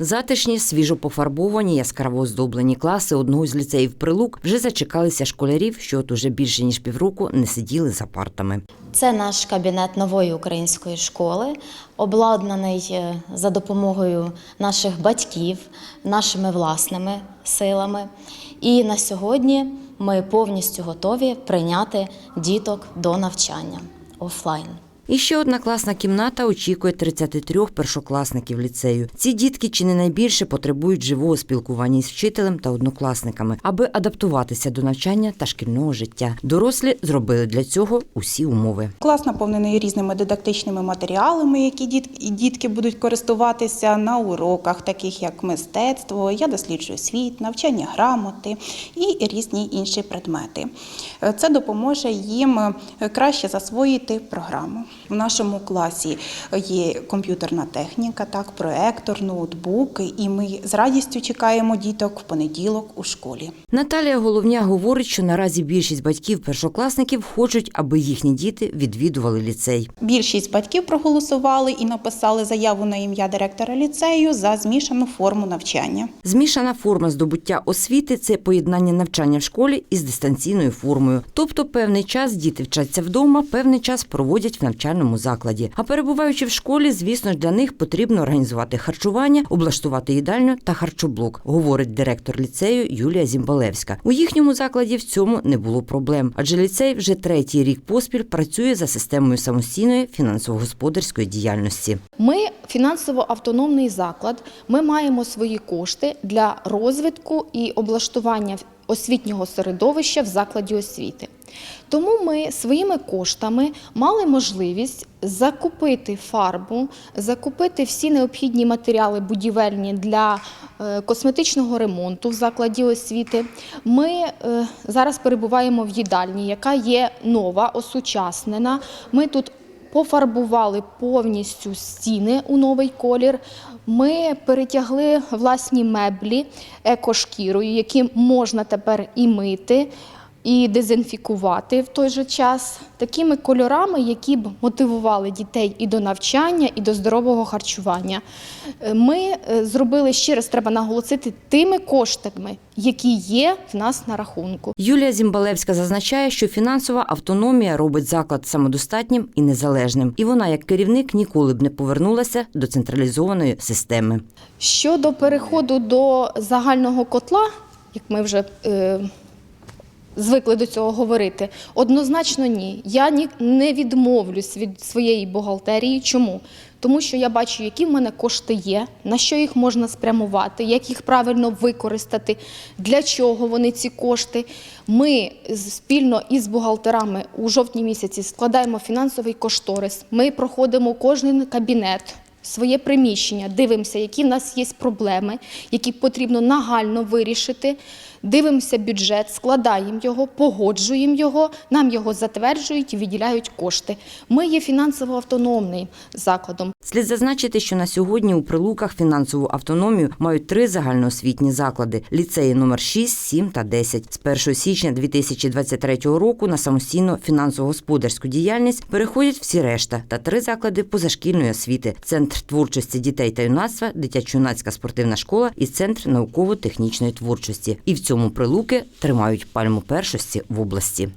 Затишні, свіжо пофарбовані, яскраво оздоблені класи одного з ліцеїв Прилук вже зачекалися школярів, що от уже більше ніж півроку не сиділи за партами. Це наш кабінет нової української школи, обладнаний е, за допомогою наших батьків, нашими власними силами. І на сьогодні ми повністю готові прийняти діток до навчання офлайн. І ще одна класна кімната очікує 33 першокласників ліцею. Ці дітки чи не найбільше потребують живого спілкування із вчителем та однокласниками, аби адаптуватися до навчання та шкільного життя. Дорослі зробили для цього усі умови. Клас наповнений різними дидактичними матеріалами, які діт- дітки будуть користуватися на уроках, таких як мистецтво, я досліджую світ, навчання грамоти і різні інші предмети. Е, Це допоможе їм е, краще засвоїти програму. В нашому класі є комп'ютерна техніка, так, проектор, ноутбук, і ми з радістю чекаємо діток в понеділок у школі. Наталія Головня говорить, що наразі більшість батьків першокласників хочуть, аби їхні діти відвідували ліцей. Більшість батьків проголосували і написали заяву на ім'я директора ліцею за змішану форму навчання. Змішана форма здобуття освіти це поєднання навчання в школі із дистанційною формою. Тобто певний час діти вчаться вдома, певний час проводять в навчальному закладі. А перебуваючи в школі, звісно ж, для них потрібно організувати харчування, облаштувати їдальню та харчоблок, говорить директор ліцею Юлія Зімбалевська. У їхньому закладі в цьому не було проблем, адже ліцей вже третій рік поспіль працює за системою самостійної фінансово-господарської діяльності. Ми фінансово автономний заклад. Ми маємо свої кошти для розвитку і облаштування освітнього середовища в закладі освіти. Тому ми своїми коштами мали можливість закупити фарбу, закупити всі необхідні матеріали будівельні для е, косметичного ремонту в закладі освіти. Ми е, зараз перебуваємо в їдальні, яка є нова, осучаснена. Ми тут пофарбували повністю стіни у новий колір. Ми перетягли власні меблі екошкірою, які можна тепер і мити. І дезінфікувати в той же час такими кольорами, які б мотивували дітей і до навчання, і до здорового харчування. Е, Ми е, зробили ще раз, треба наголосити, тими коштами, які є в нас на рахунку. Юлія Зімбалевська зазначає, що фінансова автономія робить заклад самодостатнім і незалежним, і вона, як керівник, ніколи б не повернулася до централізованої системи. Щодо переходу до загального котла, як ми вже е, звикли до цього говорити, однозначно ні. Я ні, не відмовлюсь від своєї бухгалтерії. Чому? Тому що я бачу, які в мене кошти є, на що їх можна спрямувати, як їх правильно використати, для чого вони ці кошти. Ми спільно із бухгалтерами у жовтні місяці складаємо фінансовий кошторис. Ми проходимо кожен кабінет своє приміщення, дивимося, які в нас є проблеми, які потрібно нагально вирішити. Дивимося бюджет, складаємо його, погоджуємо його, нам його затверджують і виділяють кошти. Ми є фінансово автономним закладом. Слід зазначити, що на сьогодні у прилуках фінансову автономію мають три загальноосвітні заклади: ліцеї номер 6, 7 та 10. З 1 січня 2023 року на самостійну фінансово-господарську діяльність переходять всі решта та три заклади позашкільної освіти: центр творчості дітей та юнацтва, дитячо-юнацька спортивна школа і центр науково-технічної творчості. І в цьому прилуки тримають пальму першості в області.